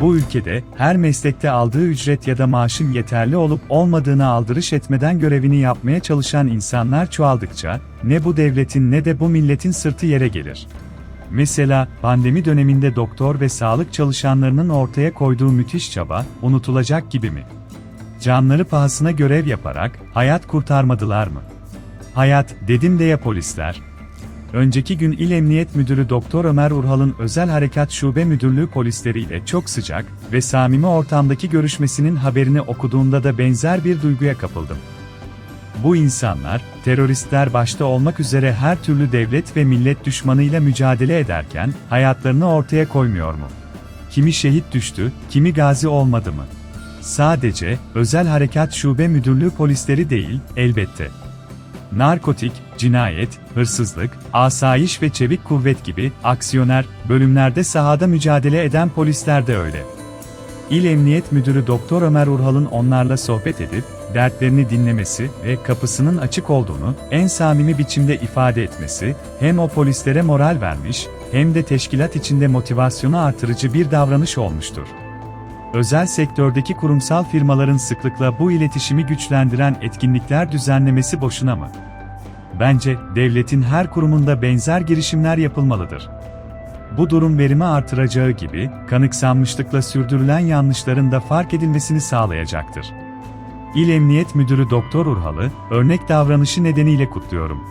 Bu ülkede her meslekte aldığı ücret ya da maaşın yeterli olup olmadığını aldırış etmeden görevini yapmaya çalışan insanlar çoğaldıkça ne bu devletin ne de bu milletin sırtı yere gelir. Mesela pandemi döneminde doktor ve sağlık çalışanlarının ortaya koyduğu müthiş çaba unutulacak gibi mi? Canları pahasına görev yaparak hayat kurtarmadılar mı? Hayat dedim de ya polisler. Önceki gün İl Emniyet Müdürü Doktor Ömer Urhal'ın Özel Harekat Şube Müdürlüğü polisleriyle çok sıcak ve samimi ortamdaki görüşmesinin haberini okuduğumda da benzer bir duyguya kapıldım. Bu insanlar, teröristler başta olmak üzere her türlü devlet ve millet düşmanıyla mücadele ederken, hayatlarını ortaya koymuyor mu? Kimi şehit düştü, kimi gazi olmadı mı? Sadece, Özel Harekat Şube Müdürlüğü polisleri değil, elbette. Narkotik, cinayet, hırsızlık, asayiş ve çevik kuvvet gibi aksiyoner bölümlerde sahada mücadele eden polisler de öyle. İl Emniyet Müdürü Doktor Ömer Urhal'ın onlarla sohbet edip dertlerini dinlemesi ve kapısının açık olduğunu en samimi biçimde ifade etmesi hem o polislere moral vermiş hem de teşkilat içinde motivasyonu artırıcı bir davranış olmuştur. Özel sektördeki kurumsal firmaların sıklıkla bu iletişimi güçlendiren etkinlikler düzenlemesi boşuna mı? Bence devletin her kurumunda benzer girişimler yapılmalıdır. Bu durum verimi artıracağı gibi, kanıksanmışlıkla sürdürülen yanlışların da fark edilmesini sağlayacaktır. İl Emniyet Müdürü Doktor Urhal'ı, örnek davranışı nedeniyle kutluyorum.